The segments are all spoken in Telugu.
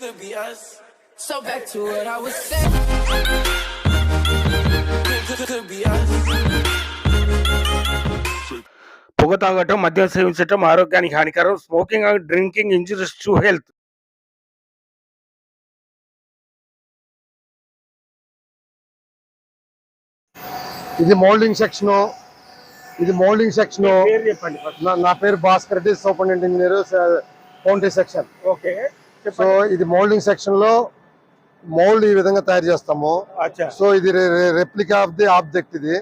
Could be us. So back to what I was saying. Could, could, could be us. పొగ తాగటం మద్యం సేవించటం ఆరోగ్యానికి హానికరం smoking and drinking injuries to health ఇది మోల్డింగ్ సెక్షన్ ఇది మోల్డింగ్ సెక్షన్. నా పేరు Bhaskar Reddy superintendent engineer county section okay so ఇది మోల్డింగ్ సెక్షన్లో మోల్డ్ ఈ విధంగా తయారు చేస్తాము. సో ఇది రెప్లికా ఆఫ్ ది ఆబ్జెక్ట్ ఇది.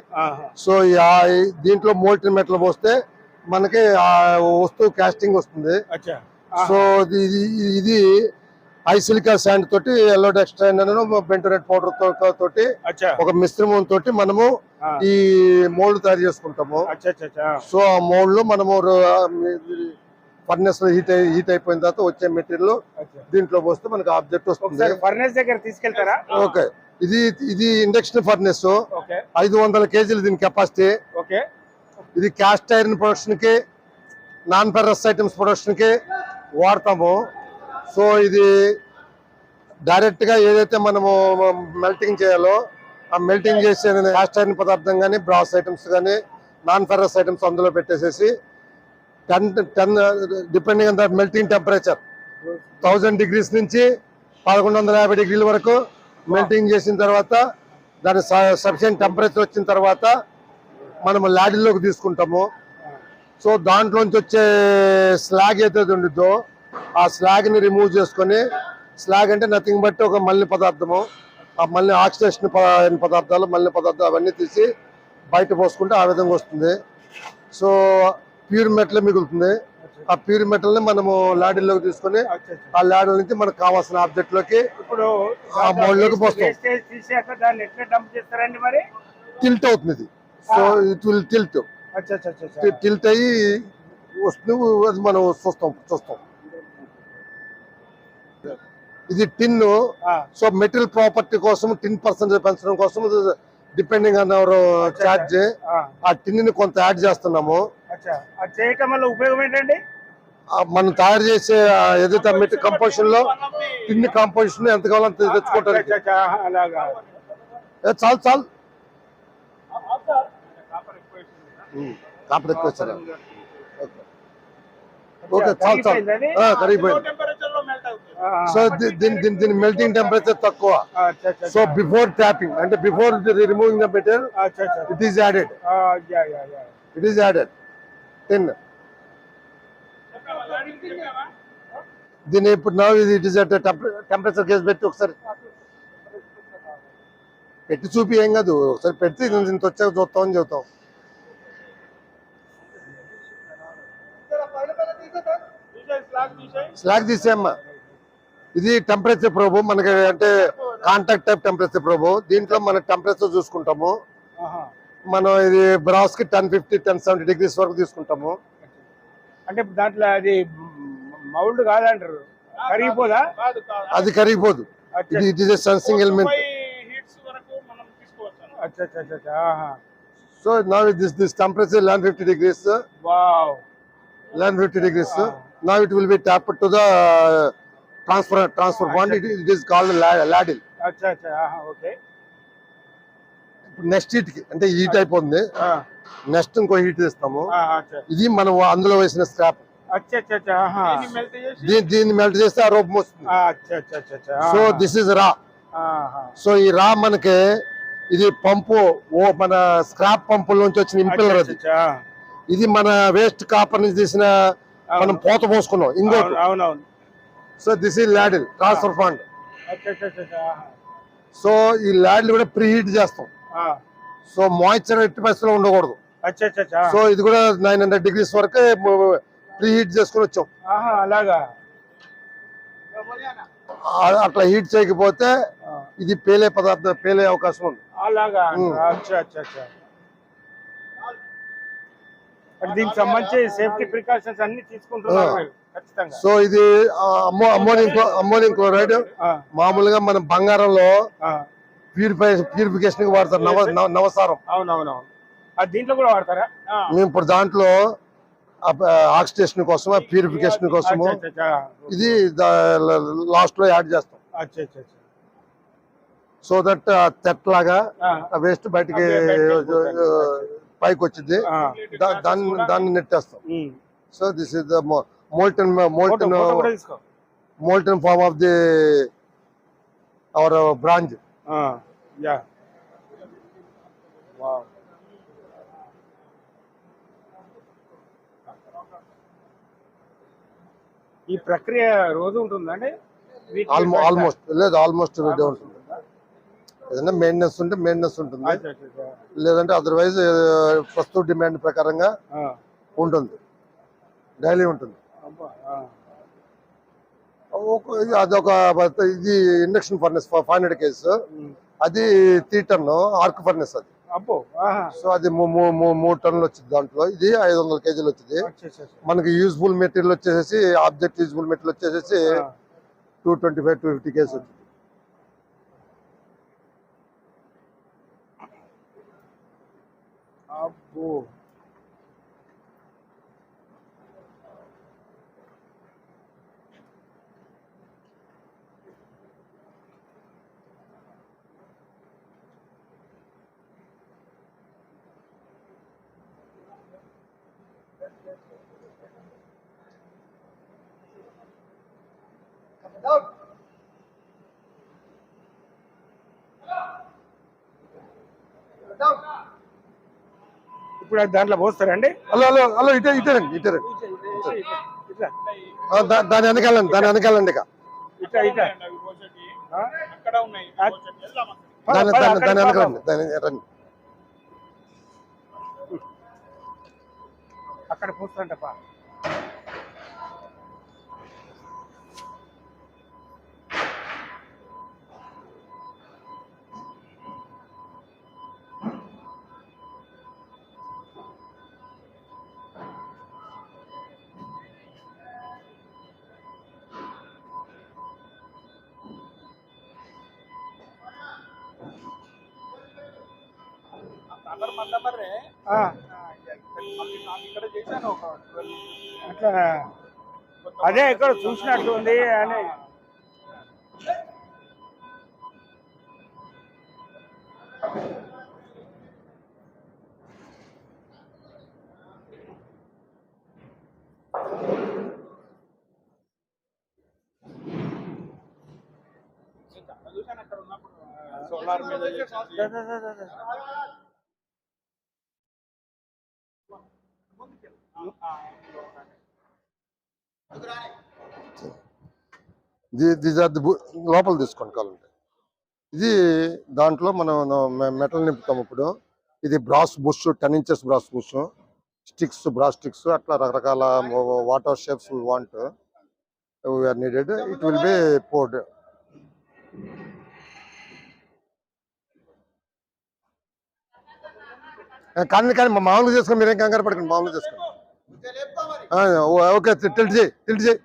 సో దీంట్లో మోల్టెన్ మెటల్ పోస్తే మనకి ఆ వస్తువు కాస్టింగ్ వస్తుంది. సో ఇది ఐసిలికా శాండ్ తోటి ఎల్లో డెక్స్ట్రైన్ బెంటోనెట్ పౌడర్ తోటి ఒక మిశ్రమం తోటి మనము. ఈ మోల్డ్ తయారు చేసుకుంటాము. సో ఆ మోల్డ్లో మనము ఫర్నెస్లో హీట్ హీట్ అయిపోయిన తర్వాత వచ్చే మెటీరియల్. దీంట్లో పోస్తే మనకి ఆబ్జెక్ట్ వస్తుంది. ఒకసారి ఫర్నేస్ దగ్గర తీసుకెళ్తారా? ఓకే. ఇది ఇది ఇండక్షన్ ఫర్నెస్ ఐదు వందల కేజీలు దీని కెపాసిటీ ఓకే. ఇది క్యాస్ట్ ఐరన్ ప్రొడక్షన్కి నాన్ ఫెరస్ ఐటమ్స్ ప్రొడక్షన్కి వాడతాము. సో ఇది డైరెక్ట్గా ఏదైతే మనము మెల్టింగ్ చేయాలో ఆ మెల్టింగ్ చేసే క్యాస్ట్ ఐరన్ పదార్థం కానీ బ్రాస్ ఐటమ్స్ కానీ నాన్ ఫెరస్ ఐటమ్స్ అందులో పెట్టేసేసి ten ten depending on the melting temperature. Thousand degrees నుంచి పదకొండు వందల యాభై డిగ్రీల వరకు మెల్టింగ్ చేసిన తర్వాత దాని సఫిషియంట్ టెంపరేచర్ వచ్చిన తర్వాత మనము లాడీలోకి తీసుకుంటాము. సో దాంట్లోంచి వచ్చే స్లాగ్ ఏదైతే ఉండిద్దో ఆ స్లాగ్ని రిమూవ్ చేసుకొని స్లాగ్ అంటే నథింగ్ బట్ ఒక మల్లి పదార్థము. ఆ మళ్ళీ ఆక్సిడేషన్ పదార్థాలు మల్లి పదార్థాలు అవన్నీ తీసి బయట పోసుకుంటే ఆ విధంగా వస్తుంది. సో ప్యూర్ మెటల్ మిగులుతుంది. ఆ ప్యూర్ మెటల్ని మనము లాడీలోకి తీసుకొని. ఆ లాడీ నుంచి మనకు కావాల్సిన ఆబ్జెక్ట్లోకి ఇప్పుడు ఆ పోస్తాం. డంప్ చేస్తారండి మరి? టిల్ట్ అవుతుంది ఇది. So it will tilt. Tilt అయ్యి వస్తుంది అది మనం చూస్తాం చూస్తాం. ఇది టిన్. సో మెటీరియల్ ప్రాపర్టీ కోసం టిన్ పర్సెంటేజ్ పెంచడం కోసం డిపెండింగ్ ఆన్ అవర్ ఛార్జ్ ఆ, టిన్ని కొంత యాడ్ చేస్తున్నాము. అది చేయటం వల్ల ఉపయోగం ఏంటండి? ఆ మనం తయారు చేసే ఏదైతే మెటీరియల్ కంపోజిషన్లో టిన్ కాంపోజిషన్ ఎంత కావాలంత ఏ, చాలు చాలు. కాపర్ ఎక్కువ ఓకే. చాలు చాలు. కరిగిపోయింది. సో దీ- దీని దీని దీని మెల్టింగ్ టెంపరేచర్ తక్కువ. సో బిఫోర్ ట్యాపింగ్ అంటే before removing the material it is added ఆ, yeah yeah yeah. It is added ten దీన్ని ఇప్పుడు నా ఇది it is at temperature gauge పెట్టి ఒకసారి పెట్టి చూపి ఏం కాదు ఒకసారి పెడితే ఇంత వచ్చాక చూస్తామని చెబుతాం. స్లాగ్ తీసేయమ్మా. ఇది టెంపరేచర్ ప్రోబు మనకి అంటే కాంటాక్ట్ టైప్ టెంపరేచర్ ప్రోబు దీంట్లో మన టెంపరేచర్ చూసుకుంటాము. మనం ఇది బ్రాస్కి ten fifty ten seventy degrees వరకు తీసుకుంటాము. అంటే దాంట్లో అది మౌల్డ్ కాదంటారు. కరిగిపోదా? అది కరిగిపోదు. ఇట్ ఈస్ ఎలిమెంట్ అచ్చా అచ్చా అచ్చా, అచ్చా ఆహా. So now this this temperature eleven fifty degrees wow. Eleven fifty degrees now it will be tap to the transfer transfer point it it is called ladle అచ్చా అచ్చా ఆహా, ఓకే. నెక్స్ట్ హీట్కి అంటే హీట్ అయిపోతుంది. ఆ, నెక్స్ట్ ఇంకో హీట్ ఇస్తాము ఇది మనం అందులో వేసిన స్క్రాప్. అచ్చా అచ్చా అచ్చా ఆహా. దీన్ని దీన్ని మెల్ట్ చేస్తే ఆ రూపం వస్తుంది ఆ, అచ్చా అచ్చా అచ్చా అచ్చా so. This is raw. So ఈ రా మనకి ఇది పంపు ఓ మన స్క్రాప్ పంపుల నుంచి వచ్చిన ఇంపిల్లర్ అది. ఇది మన వేస్ట్ కాపర్ నుంచి తీసిన మనం పోత పోసుకున్నాం ఇంకోటి అవునవును. సో దిస్ ఈ ల్యాడిల్ ట్రాన్స్ఫర్ ఫండ్. అచ్చా అచ్చా అచ్చా, అచ్చా ఆహా. సో ఈ ల్యాడిల్ కూడా ప్రీ హీట్ చేస్తాం. సో మాయిశ్చర్ ఎట్టి పరిస్థితిలో ఉండకూడదు. సో ఇది కూడా నైన్ హండ్రెడ్ డిగ్రీస్ వరకే ప్రీ హీట్ చేసుకుని వచ్చాం. అలాగా. అట్లా హీట్ చేయకపోతే ఇది పేలే పదార్థం పేలే అవకాశం ఉంది. అలాగా. దీనికి సంబంధించి సేఫ్టీ ప్రికాషన్స్ అన్ని తీసుకుంటున్నారు సో ఇది అమ్మో అమ్మోనియం అమ్మోనియం క్లోరైడ్ మామూలుగా మనం బంగారంలో ప్యూరిఫై ప్యూరిఫికేషన్ వాడతారు. నవ నవ- నవసారం. అవునవునవును. దీంట్లో కూడా వాడతారా? మేము ఇప్పుడు దాంట్లో ఆక్సిడేషన్ కోసం ప్యూరిఫికేషన్ అచ్చా. ఇది లాస్ట్లో యాడ్ చేస్తాం. సో దట్ తెట్లాగా ఆ, వేస్ట్ బయటికి పైకి వచ్చింది దాన్ని దాన్ని నెట్టేస్తాం. So this is the molten molten molten form of the our branch. Yeah. Wow. ఈ ప్రక్రియ రోజు ఉంటుందండి? ఆల్మోస్ట్ లేదు ఆల్మోస్ట్ ఉంటుంది? ఏదైనా మెయింటెనెన్స్ ఉంటే మెయింటెనెన్స్ ఉంటుంది. లేదంటే అదర్వైజ్ ప్రస్తుత డిమాండ్ ప్రకారంగా ఉంటుంది. డైలీ ఉంటుంది. అదొక ఇది induction furnace five hundred um. అది త్రీ టన్ ఆర్క్ ఫర్నెస్ అది. సో అది మూడు టన్నులు వచ్చింది దాంట్లో. ఇది ఐదు వందల కేజీలు వచ్చింది. మనకి యూజ్ఫుల్ మెటీరియల్ వచ్చేసి ఆబ్జెక్ట్ యూజ్ఫుల్ మెటీరియల్ వచ్చేసి two twenty five two fifty kgs వచ్చింది. అబ్బో. ఇప్పుడు దాంట్లో పోస్తారండి హలో హలో హలో ఇటే దాని వెనకాలండి దాని వెనకాలండి ఇక. దాని. వెనకాలండి రండి అక్కడ పోస్తాంటప్ప అట్లా అదే ఇక్కడ చూసినట్టు ఉంది అని చాలా చూశాను అక్కడ ఉన్నప్పుడు సోలార్ మీద చేసింది. దీస్ ఆర్ ది లోపల తీసుకోండి కావాలంటే. ఇది దాంట్లో మనం మెటల్ నింపుతాం ఇప్పుడు. ఇది brass bush ten inches brass bush sticks brass sticks అట్లా రకరకాల water shapes want. We are needed it will be poured కానీ కానీ మామూలుగా చేసుకోండి మీరేం కంగారు పడకండి. మామూలుగా చేసుకోండి. ఓకే టిల్ట్ చేయి టిల్ట్ చేయి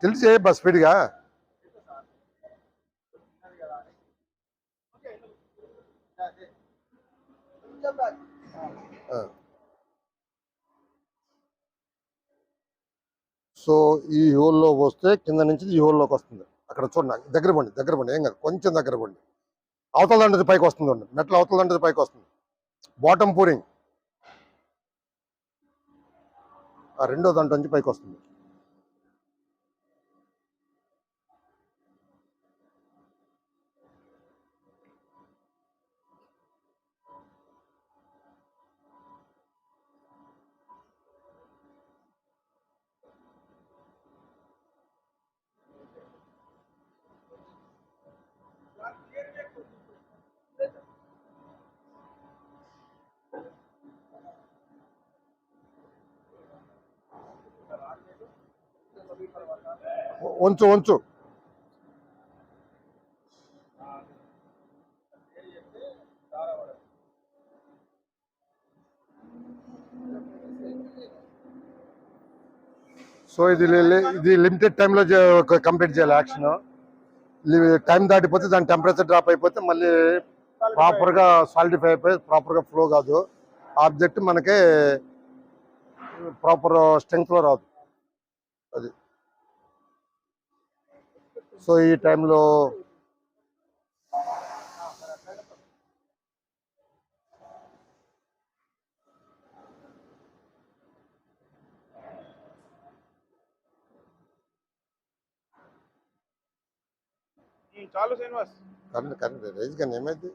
టిల్ట్ చేయి బస్ స్పీడ్గా ఆ. సో ఈ హోల్లో వస్తే కింద నుంచి ఈ హోల్లోకి వస్తుంది. అక్కడ చూడండి దగ్గర పండి దగ్గర పండి ఏం కాదు కొంచెం దగ్గర పండి. అవతల దండది పైకి వస్తుంది ఉండండి మెట్ల అవతల దండది పైకి వస్తుంది. బాటమ్ పూరింగ్ ఆ రెండో దంట నుంచి పైకి వస్తుంది. ఉంచు ఉంచు సో ఇది ఇది లిమిటెడ్ టైంలో కంప్లీట్ చేయాలి యాక్షన్ టైం దాటిపోతే దాని టెంపరేచర్ డ్రాప్ అయిపోతే మళ్ళీ ప్రాపర్గా సాలిడిఫై అయిపోయి ప్రాపర్గా ఫ్లో కాదు. ఆబ్జెక్ట్ మనకి ప్రాపర్ స్ట్రెంగ్త్లో రాదు అది సో ఈ టైంలో చాలు శ్రీనివాస్. కరెంట్ కరెంట్ రైజ్ కానీ ఏమైంది?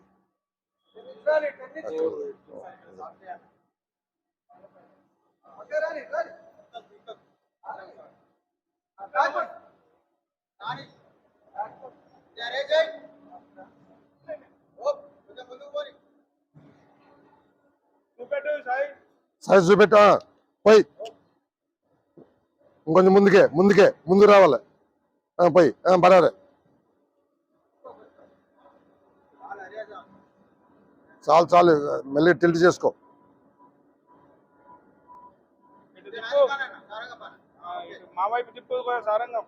సైజ్ చూపెట్టా పోయి. ఇంకొంచెం ముందుకే ముందుకే ముందు రావాలి. ఆ, పోయి. ఆ, బరారే చాలు చాలు మళ్ళీ టిల్ట్ చేసుకో. మా వైపు తిప్పు సారంగం.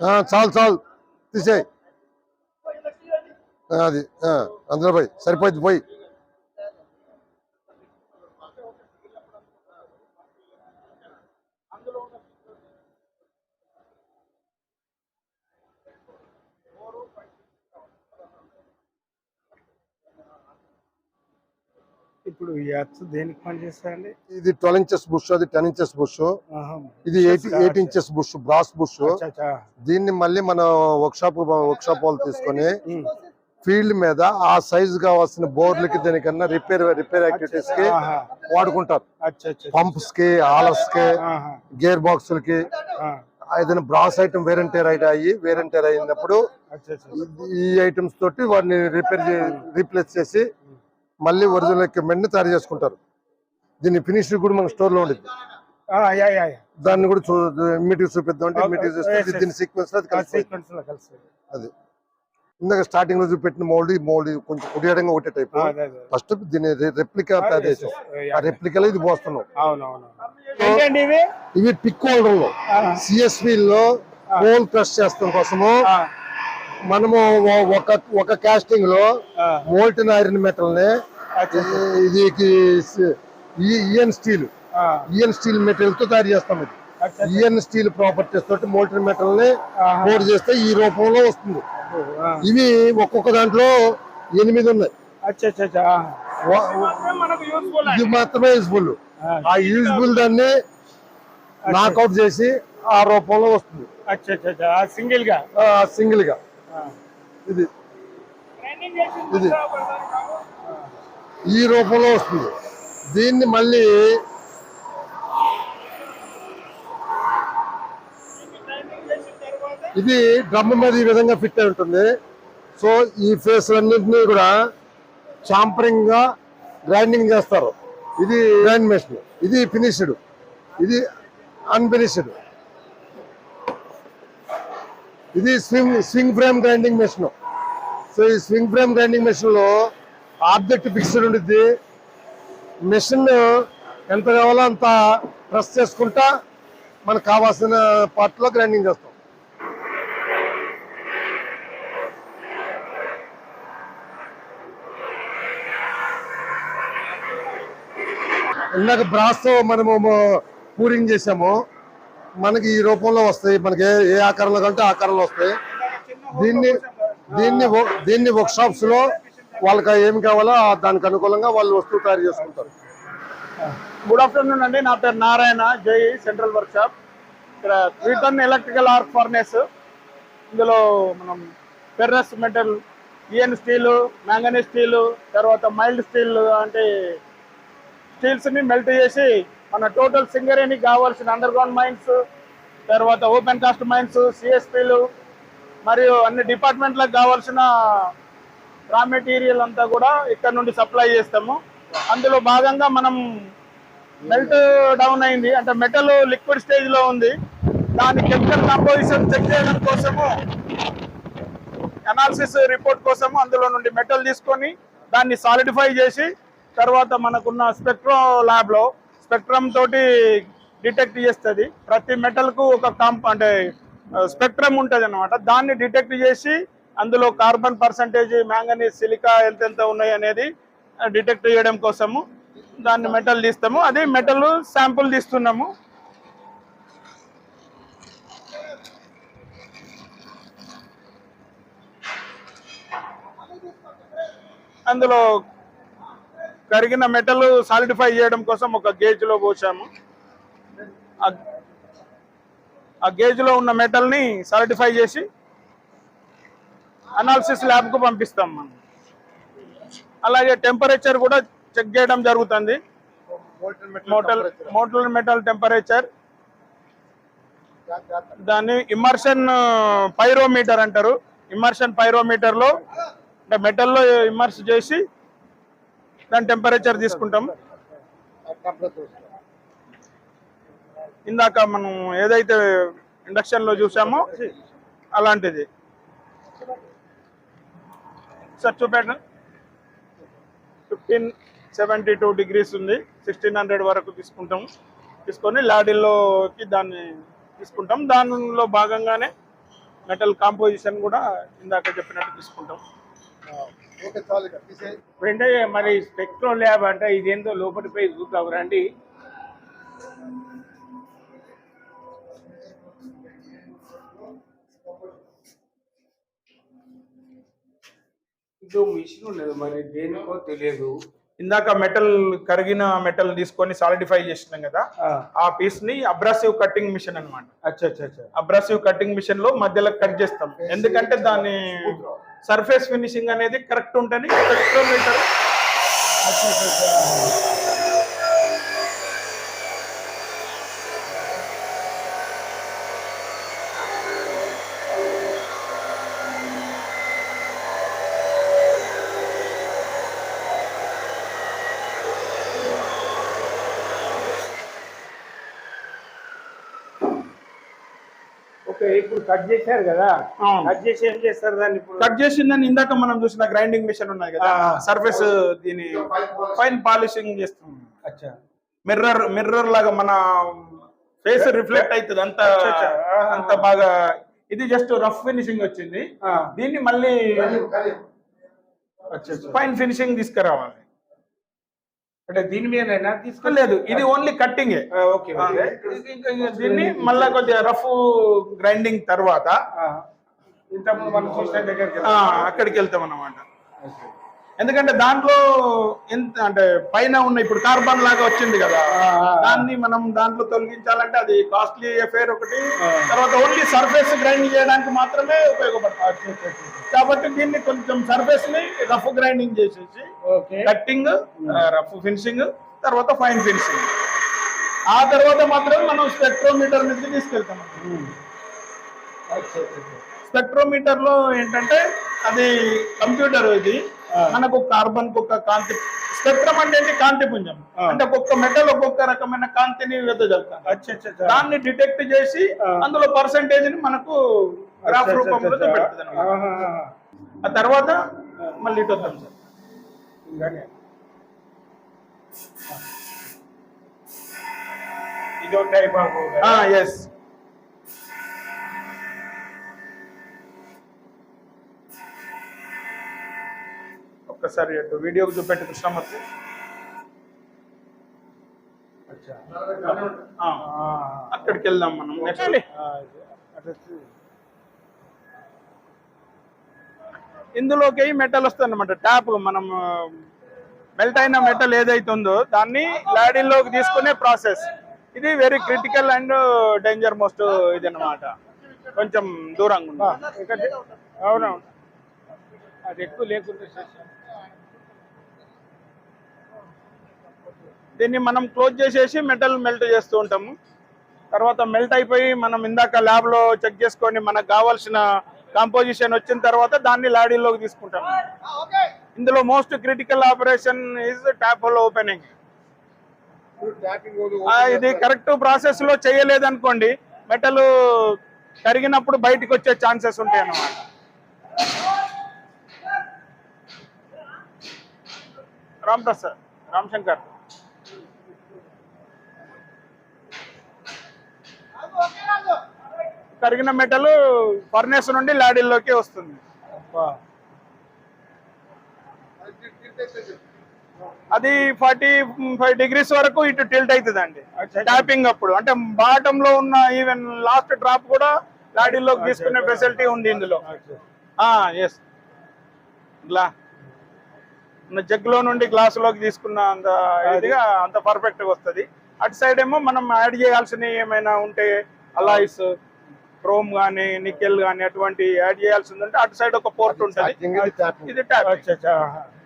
చాలు చాలు. తీసేయి. అది అందులో పోయి సరిపోయింది పోయి. అచ్చు దేనికి పనిచేస్తాయండి ఇది ట్వెల్వ్ ఇంచెస్ బుష్ అది టెన్ ఇంచెస్ బుష్. ఇది eight eight inches bush brass bush. దీన్ని మళ్ళీ మన వర్క్ షాప్ వర్క్ షాప్ వాళ్ళు తీసుకొని. ఫీల్డ్ మీద ఆ సైజ్ కావాల్సిన బోర్లకి దేనికన్నా రిపేర్ రిపేర్ యాక్టివిటీస్కి. వాడుకుంటారు. పంప్స్కి ఆలర్స్కి. గేర్ బాక్సులకి. ఏదైనా బ్రాస్ ఐటమ్ వేరంటేర్ అయితే అయ్యి వేరంటేర్ అయినప్పుడు ఈ ఐటమ్స్ తోటి వాటిని రిపేర్ రీప్లేస్ చేసి మళ్ళీ ఒరిజినల్ ఎక్విప్మెంట్ని తయారు చేసుకుంటారు. దీని ఫినిష్ కూడా మన స్టోర్లో ఉండేది. దాన్ని కూడా ఇమ్మీడియట్ చూపిద్దాం అంటే yes. దీని సీక్వెన్స్ అది ఇందాక స్టార్టింగ్లో చూపెట్టిన మోల్డ్ మోల్డ్ కొంచెం కుడియడంగా ఒకటే టైప్. ఫస్ట్ దీని రెప్లికా తయారు చేసాం. ఆ. రెప్లికాలో ఇది పోస్తున్నాం. ఇవి? పిక్ హోల్డర్లో. సిఎస్వి లో హోల్ క్రష్ చేస్తాం కోసము. మనము ఒక ఒక కాస్టింగ్లో. మోల్టన్ ఐరన్ మెటల్ని. ఇది ఈఎన్ స్టీల్ ఈఎన్ స్టీల్ మెటీరియల్తో తయారు చేస్తాం ఇది. ఈఎన్ స్టీల్ ప్రాపర్టీస్ తోటి మోల్టన్ మెటల్ని. కోడ్ చేస్తే ఈ రూపంలో వస్తుంది. ఇవి ఒక్కొక్క దాంట్లో ఎనిమిది ఉన్నాయి ఇది మాత్రమే యూజ్ఫుల్ ఆ. యూజ్ఫుల్ దాన్ని నాకౌట్ చేసి ఆ రూపంలో వస్తుంది సింగిల్గా సింగిల్గా. ఇది. ఇది. ఈ రూపంలో వస్తుంది. దీన్ని మళ్ళీ ఇది డ్రమ్ మీద ఈ విధంగా ఫిట్ అయి ఉంటుంది. సో ఈ ఫేస్ అన్నింటినీ కూడా చాంపరింగ్గా గ్రైండింగ్ చేస్తారు. ఇది గ్రైండ్ మెషిన్. ఇది ఫినిష్డ్ ఇది అన్ఫినిష్డ్ ఇది swing swing frame grinding machine so ఈ స్వింగ్ ఫ్రేమ్ గ్రైండింగ్ మెషిన్లో ఆబ్జెక్ట్ ఫిక్స్డ్ ఉండిద్ది. మెషిన్ ఎంత కావాలో అంత ప్రెస్ చేసుకుంటా మనకు కావాల్సిన పార్ట్లో గ్రైండింగ్ చేస్తాం. ఇందాక బ్రాస్తో మనము పూరింగ్ చేసాము. మనకి ఈ రూపంలో వస్తాయి. మనకి ఏ ఏ ఆకారంలో కంటే ఆకారంలో వస్తాయి. దీన్ని దీన్ని దీన్ని వర్క్ షాప్స్లో వాళ్ళకి ఏమి కావాలో దానికి అనుకూలంగా వాళ్ళు వస్తువు తయారు చేసుకుంటారు. గుడ్ ఆఫ్టర్నూన్ అండి. నా పేరు నారాయణ. జై సెంట్రల్ వర్క్ షాప్ ఇక్కడ three ton electrical arc furnace. ఇందులో మనం ferrous metal EN steel manganese steel తర్వాత మైల్డ్ స్టీల్ అంటే స్టీల్స్ని మెల్ట్ చేసి మన టోటల్ సింగరేణికి కావాల్సిన అండర్ గ్రౌండ్ మైన్స్ తర్వాత ఓపెన్ కాస్ట్ మైన్స్ సిఎస్పీలు మరియు అన్ని డిపార్ట్మెంట్లకు కావాల్సిన రా మెటీరియల్ అంతా కూడా ఇక్కడ నుండి సప్లై చేస్తాము. అందులో భాగంగా మనం మెల్ట్ డౌన్ అయింది. అంటే మెటల్ లిక్విడ్ స్టేజ్లో ఉంది. దాని కెమికల్ కంపోజిషన్ చెక్ చేయడం కోసము అనాలిసిస్ రిపోర్ట్ కోసము అందులో నుండి మెటల్ తీసుకొని దాన్ని సాలిడిఫై చేసి తర్వాత మనకున్న స్పెక్ట్రో ల్యాబ్లో స్పెక్ట్రమ్ తోటి డిటెక్ట్ చేస్తుంది. ప్రతి మెటల్కు ఒక కాంప్ అంటే స్పెక్ట్రమ్ ఉంటుంది అనమాట దాన్ని డిటెక్ట్ చేసి అందులో కార్బన్ పర్సంటేజ్ మ్యాంగనీస్ సిలికా ఎంతెంత ఉన్నాయి అనేది డిటెక్ట్ చేయడం కోసము దాన్ని మెటల్ తీస్తాము. అది మెటల్ శాంపుల్ తీస్తున్నాము. అందులో కరిగిన మెటల్ సాలిడిఫై చేయడం కోసం ఒక గేజ్లో పోసాము. ఆ- గేజ్లో గేజ్లో ఉన్న మెటల్ని సాలిడిఫై చేసి అనాలిసిస్ ల్యాబ్కు పంపిస్తాం మనం. అలాగే టెంపరేచర్ కూడా చెక్ చేయడం జరుగుతుంది. Motel motel metal temperature. దాన్ని ఇమర్షన్ పైరోమీటర్ అంటారు. ఇమర్షన్ పైరోమీటర్లో అంటే మెటల్లో ఇమర్స్ చేసి దాని టెంపరేచర్ తీసుకుంటాం. ఇందాక మనం ఏదైతే ఇండక్షన్లో చూసామో అలాంటిది. సార్ చూపెట్టండి. ఫిఫ్టీన్ సెవెంటీ టూ డిగ్రీస్ ఉంది. సిక్స్టీన్ హండ్రెడ్ వరకు తీసుకుంటాం. తీసుకొని లాడిల్లోకి దాన్ని తీసుకుంటాం. దానిలో భాగంగానే మెటల్ కాంపోజిషన్ కూడా ఇందాక చెప్పినట్టు తీసుకుంటాం. ఇప్పుడంటే మరి స్పెక్ట్రో ల్యాబ్ అంటే ఇదేందో లోపలి పోయి చూద్దాం రండి. ఇదో మిషన్ ఉన్నది మరి దేనికో తెలియదు. ఇందాక మెటల్ కరిగిన మెటల్ తీసుకొని సాలిడిఫై చేసినాం కదా ఆ. పీస్ని అబ్రాసివ్ కట్టింగ్ మిషన్ అన్నమాట. అచ్చా అచ్చా అచ్చా. అబ్రాసివ్ కటింగ్ మిషన్లో మధ్యలో కట్ చేస్తాం. ఎందుకంటే దాని సర్ఫేస్ ఫినిషింగ్ అనేది కరెక్ట్ ఉంటుంది కిలోమీటర్ ఇప్పుడు కట్ చేశారు కదా. కట్ చేసి ఏం చేస్తారు దాన్ని ఇప్పుడు? కట్ చేసిందని ఇందాక మనం చూసిన గ్రైండింగ్ మిషన్ ఉన్నాయి కదా. సర్ఫేస్ దీని ఫైన్ పాలిషింగ్ చేస్తాం. అచ్చా. మిర్రర్ మిర్రర్ లాగా మన ఫేస్ రిఫ్లెక్ట్ అవుతుంది. అంత. అంత బాగా ఇది జస్ట్ రఫ్ ఫినిషింగ్ వచ్చింది. ఆ. దీన్ని మళ్ళీ. ఫైన్ ఫినిషింగ్ తీసుకురావాలి. అంటే దీని మీదనైనా తీసుకోలేదు లేదు ఇది ఓన్లీ కట్టింగే దీన్ని మళ్ళా కొద్దిగా రఫ్ గ్రైండింగ్ తర్వాత ఇంతకుముందు మనం చూసిన దగ్గరికి అక్కడికి వెళ్తాం అన్నమాట ఎందుకంటే దాంట్లో ఎంత అంటే పైన ఉన్న ఇప్పుడు కార్బన్ లాగా వచ్చింది కదా దాన్ని మనం దాంట్లో తొలగించాలంటే అది కాస్ట్లీ అఫేర్ ఒకటి తర్వాత ఓన్లీ సర్ఫేస్ గ్రైండింగ్ చేయడానికి మాత్రమే ఉపయోగపడుతుంది. కాబట్టి దీన్ని కొంచెం సర్ఫేస్ని రఫ్ గ్రైండింగ్ చేసేసి కట్టింగ్ రఫ్ ఫినిషింగ్ తర్వాత ఫైన్ ఫినిషింగ్ ఆ తర్వాత మాత్రం మనం స్పెక్ట్రోమీటర్ నుంచి తీసుకెళ్తాం. స్పెక్ట్రోమీటర్లో ఏంటంటే అది కంప్యూటర్ ఇది. మనకు కార్బన్ ఒక కాంతి స్పెక్ట్రమ్ అంటే ఏంటి? కాంతి పుంజం. అంటే ఒక్కొక్క మెటల్ ఒక్కొక్క రకమైన కాంతిని అచ్చా. దాన్ని డిటెక్ట్ చేసి. అందులో పర్సంటేజ్ని మనకు గ్రాఫ్ రూపంలో ఆహా. ఆ తర్వాత మళ్ళీ ఇటు వద్దాం సార్. ఇదో టైప్ ఆఫ్ ఎస్ ఒక్కసారి అటు వీడియోకి చూపెట్టి కృష్ణమూర్తి. అచ్చా. ఆ, ఆ, అక్కడికి వెళ్దాం మనం నెక్స్ట్ ఇందులోకి మెటల్ వస్తుంది అనమాట ట్యాప్ మనం మెల్ట్ అయిన మెటల్ ఏదైతే ఉందో దాన్ని లాడీలోకి తీసుకునే ప్రాసెస్. ఇది very critical and danger most ఇది అనమాట కొంచెం దూరంగా ఉంది అవునవును. అది ఎక్కువ లేకుండా దీన్ని మనం క్లోజ్ చేసేసి మెటల్ మెల్ట్ చేస్తూ ఉంటాము. తర్వాత మెల్ట్ అయిపోయి మనం ఇందాక ల్యాబ్లో చెక్ చేసుకొని మనకు కావాల్సిన కాంపోజిషన్ వచ్చిన తర్వాత దాన్ని లాడీలోకి తీసుకుంటాం. ఇందులో most critical operation is tap hole opening. ఇది కరెక్ట్ ప్రాసెస్లో చేయలేదనుకోండి మెటల్ కరిగినప్పుడు బయటికి వచ్చే ఛాన్సెస్ ఉంటాయి అన్నమాట. రామ్ ప్రసాద్ రామ్ కరిగిన మెటల్ ఫర్నేస్ నుండి లాడీల్లోకి వస్తుంది. అది ఫార్టీ ఫైవ్ డిగ్రీస్ వరకు ఇటు టిల్ట్ అవుతుంది అండి ట్యాపింగ్ అప్పుడు. అంటే బాటమ్లో ఉన్న ఈవెన్ లాస్ట్ డ్రాప్ కూడా లాడీలోకి తీసుకునే ఫెసిలిటీ ఉంది ఇందులో. ఎస్ గ్లా జగ్లో నుండి గ్లాస్లోకి తీసుకున్న అంత ఇదిగా అంత పర్ఫెక్ట్గా వస్తుంది. అటు సైడ్ ఏమో మనం యాడ్ చేయాల్సినవి ఏమైనా ఉంటే అలాయిస్ క్రోమ్ గానీ నికెల్ గానీ అటువంటి యాడ్ చేయాల్సి ఉందంటే అటు సైడ్ ఒక పోర్ట్ ఉంటుంది. ఇది ట్యాప్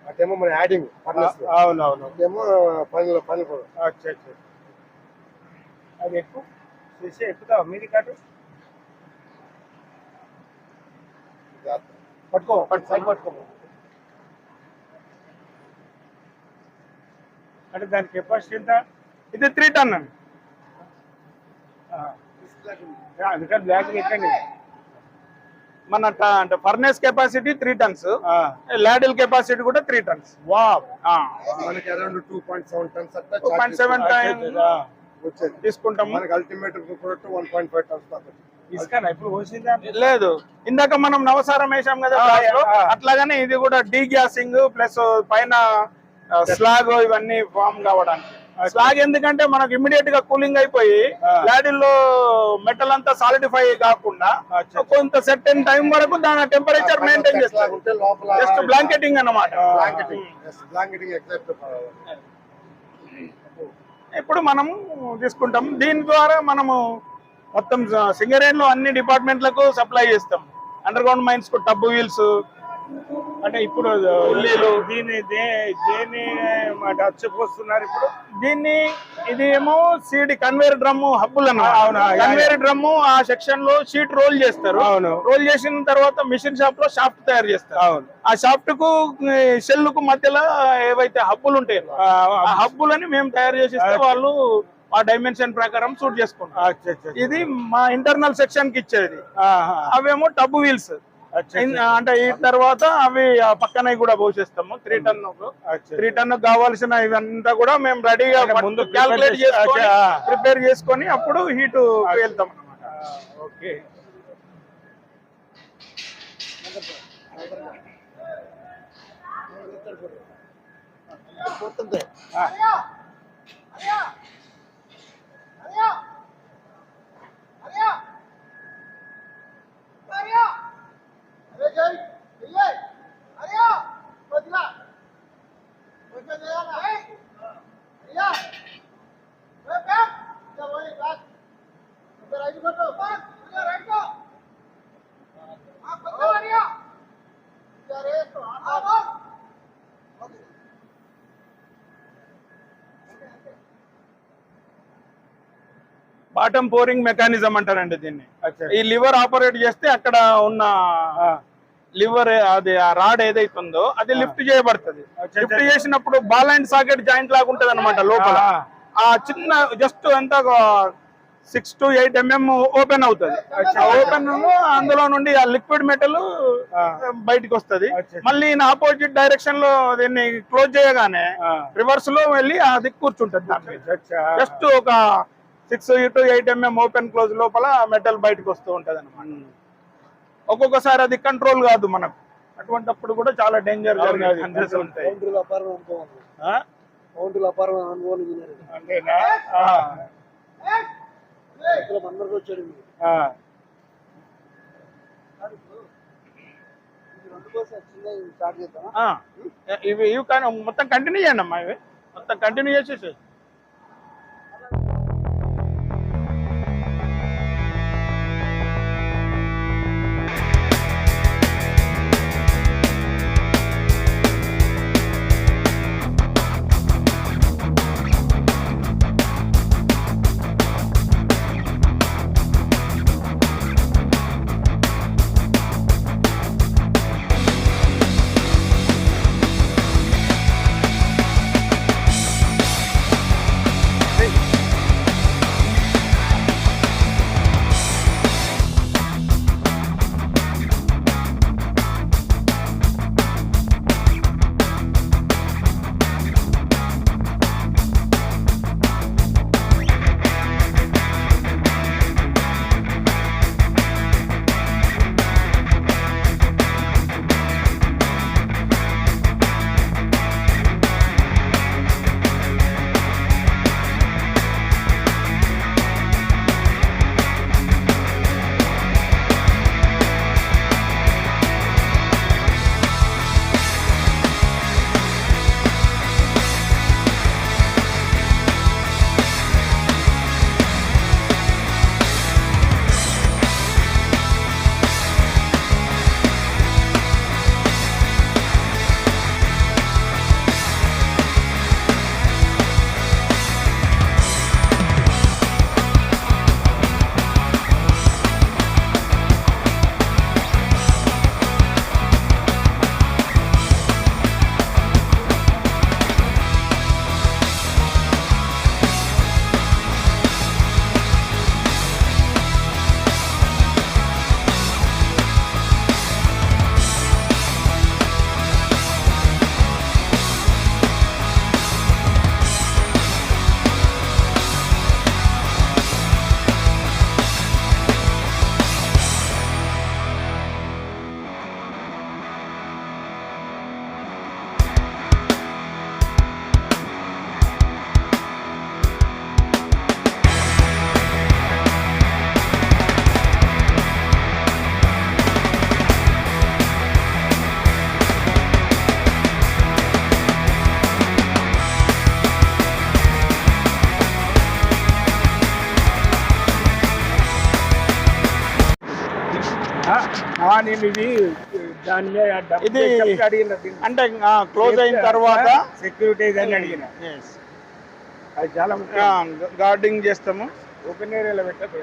అటేమో మన యాడింగ్ అవునవును. ఏమో పనులు పనులు అచ్చా అచ్చా. అది ఎక్కువ? చూసి ఎక్కుతావా మీది కాటు పట్టుకో పట్టు సైడ్ పట్టుకో. అంటే దాని కెపాసిటీ ఎంత? ఇది త్రీ టన్ అండి. అందుకని బ్లాక్ ఎక్కండి. మన అంటే furnace capacity three tons ladle capacity కూడా త్రీ టన్స్ మనకి around two point seven tons two point seven time వచ్చేది. తీసుకుంటాము. మనకి ultimate product one point five tons లేదు. ఇందాక మనం నవసారం వేసాం కదా. అట్లాగనే ఇది కూడా డీ గ్యాసింగ్ ప్లస్ పైన స్లాగ్ ఇవన్నీ ఫామ్ కావడానికి. స్లాగ్ ఎందుకంటే మనకు ఇమ్మీడియట్గా కూలింగ్ అయిపోయి. లాడీల్లో మెటల్ అంతా సాలిడిఫై కాకుండా. కొంత సెర్టెన్ టైం వరకు దాని టెంపరేచర్ మెయింటైన్ చేస్తారు. జస్ట్ బ్లాంకెటింగ్ అన్నమాట. ఇప్పుడు మనము తీసుకుంటాం. దీని ద్వారా మనము మొత్తం సింగరేన్లో అన్ని డిపార్ట్మెంట్లకు సప్లై చేస్తాం. అండర్ గ్రౌండ్ మైన్స్కు టబ్ వీల్స్ అంటే ఇప్పుడు దీని దే- దేని డచ్ పోస్తున్నారు ఇప్పుడు? దీన్ని ఇది ఏమో సీడ్ కన్వేర్ డ్రమ్ హబ్బులు అవును, కన్వేర్ డ్రమ్ ఆ సెక్షన్లో షీట్ రోల్ చేస్తారు. అవును. రోల్ చేసిన తర్వాత మిషన్ షాప్లో షాఫ్ట్ తయారు చేస్తారు. అవును. ఆ షాఫ్ట్కు షెల్కు మధ్యలో ఏవైతే హబ్బులు ఉంటాయో ఆ హబ్బులని మేము తయారు చేసి ఇస్తే వాళ్ళు ఆ డైమెన్షన్ ప్రకారం సూట్ చేసుకుంటాం ఇది మా ఇంటర్నల్ సెక్షన్కి ఇచ్చేది. అవేమో టబ్ వీల్స్. అంటే ఈ తర్వాత అవి ఆ పక్కన కూడా పోసేస్తాము. త్రీ టన్ త్రీ టన్ కావాల్సిన ఇవంతా కూడా మేము రెడీగా ముందు క్యాల్కులేట్ చేసి-. ప్రిపేర్ చేసుకొని అప్పుడు హీట్ వెళ్తాం అన్నమాట. ఓకే. బాటమ్ పోరింగ్ మెకానిజం అంటారండి దీన్ని అచ్చా ఈ లివర్ ఆపరేట్ చేస్తే అక్కడ ఉన్న లివర్ అది ఆ రాడ్ ఏదైతుందో అది లిఫ్ట్ చేయబడుతుంది లిఫ్ట్. చేసినప్పుడు బాల్ అండ్ సాకెట్ జాయింట్ లాగా ఉంటది అనమాట లోపల ఆ. చిన్న జస్ట్ ఎంత six to eight mm open అవుతుంది. ఓపెన్ అందులో నుండి ఆ లిక్విడ్ మెటల్. బయటికి వస్తుంది. మళ్ళీ ఆపోజిట్ డైరెక్షన్లో దీన్ని క్లోజ్ చేయగానే. రివర్స్లో వెళ్ళి అది కూర్చుంటది దాని జస్ట్ ఒక six to eight mm open close లోపల మెటల్ బయటకు వస్తూ ఉంటది అనమాట ఒక్కొక్కసారి అది కంట్రోల్ కాదు మనకు. అటువంటప్పుడు కూడా చాలా డేంజర్ ఉంటాయి. ఇవి ఇవి కానీ మొత్తం కంటిన్యూ చేయండి అమ్మా ఇవి. మొత్తం కంటిన్యూ చేసేసి ఇది దాని ఇది. అంటే క్లోజ్ అయిన తర్వాత సెక్యూరిటీ అని అడిగిన. అది చాలా గార్డింగ్ చేస్తాము. ఓపెన్ ఏరియాలో పెట్టదు